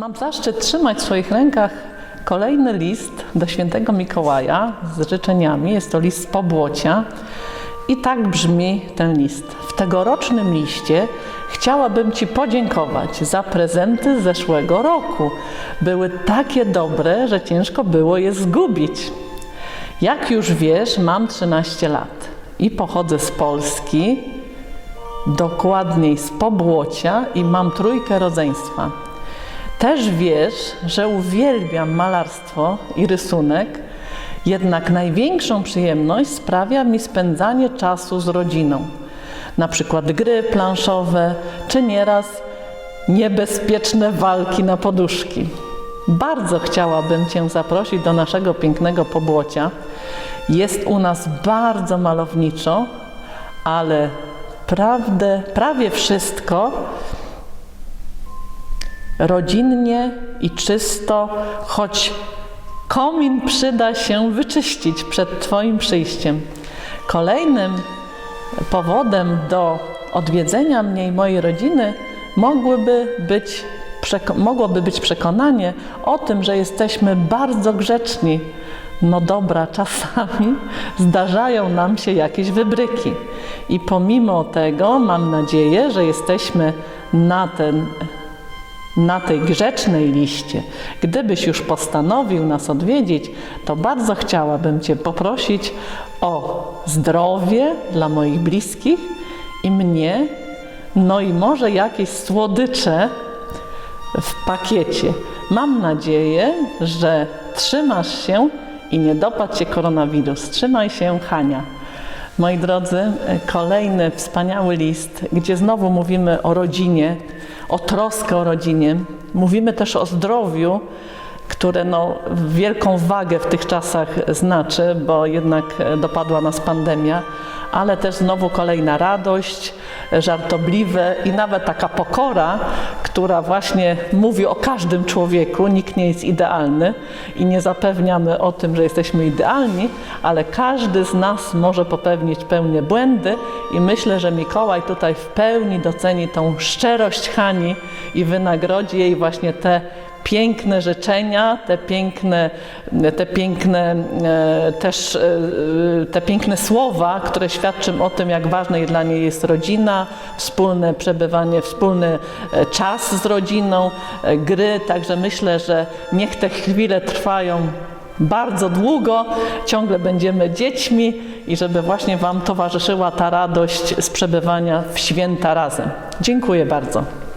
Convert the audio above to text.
Mam zaszczyt trzymać w swoich rękach kolejny list do świętego Mikołaja z życzeniami. Jest to list z Pobłocia. I tak brzmi ten list. W tegorocznym liście chciałabym Ci podziękować za prezenty zeszłego roku. Były takie dobre, że ciężko było je zgubić. Jak już wiesz, mam 13 lat i pochodzę z Polski, dokładniej z Pobłocia i mam trójkę rodzeństwa. Też wiesz, że uwielbiam malarstwo i rysunek, jednak największą przyjemność sprawia mi spędzanie czasu z rodziną. Na przykład gry planszowe, czy nieraz niebezpieczne walki na poduszki. Bardzo chciałabym Cię zaprosić do naszego pięknego pobłocia. Jest u nas bardzo malowniczo, ale prawdę, prawie wszystko rodzinnie i czysto, choć komin przyda się wyczyścić przed Twoim przyjściem. Kolejnym powodem do odwiedzenia mnie i mojej rodziny mogłyby być, mogłoby być przekonanie o tym, że jesteśmy bardzo grzeczni. No dobra, czasami zdarzają nam się jakieś wybryki. I pomimo tego mam nadzieję, że jesteśmy na ten na tej grzecznej liście. Gdybyś już postanowił nas odwiedzić, to bardzo chciałabym Cię poprosić o zdrowie dla moich bliskich i mnie, no i może jakieś słodycze w pakiecie. Mam nadzieję, że trzymasz się i nie dopadł Cię koronawirus. Trzymaj się, Hania. Moi drodzy, kolejny wspaniały list, gdzie znowu mówimy o rodzinie, o troskę o rodzinie. Mówimy też o zdrowiu, które no, wielką wagę w tych czasach znaczy, bo jednak dopadła nas pandemia, ale też znowu kolejna radość, żartobliwe i nawet taka pokora, która właśnie mówi o każdym człowieku. Nikt nie jest idealny i nie zapewniamy o tym, że jesteśmy idealni, ale każdy z nas może popełnić pełne błędy i myślę, że Mikołaj tutaj w pełni doceni tą szczerość Hani i wynagrodzi jej właśnie te piękne życzenia, te piękne, te piękne e, też e, te piękne słowa, które świadczą o tym, jak ważnej dla niej jest rodzina, wspólne przebywanie, wspólny e, czas z rodziną, e, gry. Także myślę, że niech te chwile trwają bardzo długo, ciągle będziemy dziećmi i żeby właśnie Wam towarzyszyła ta radość z przebywania w święta razem. Dziękuję bardzo.